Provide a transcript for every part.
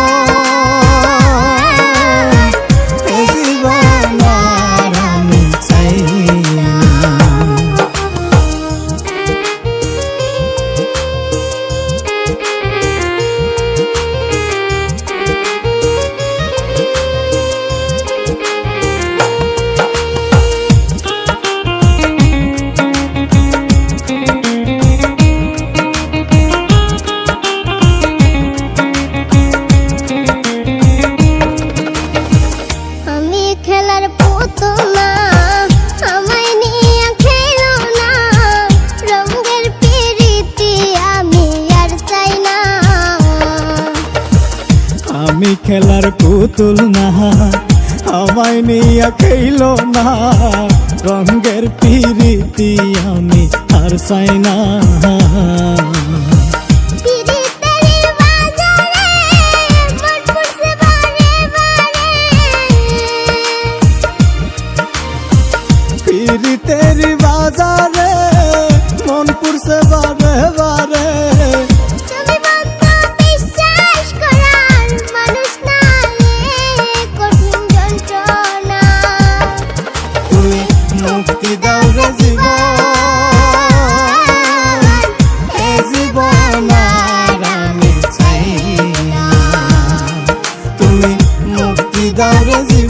মন। আমি খেলার পুতুল না। আমায় নিয়া খেলো না। রঙ্গের পিরিতি আমি আর চাই না। da Brasil.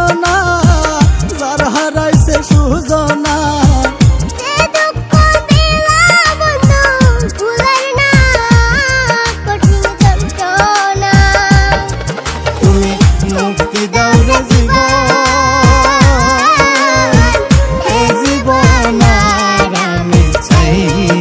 amigo.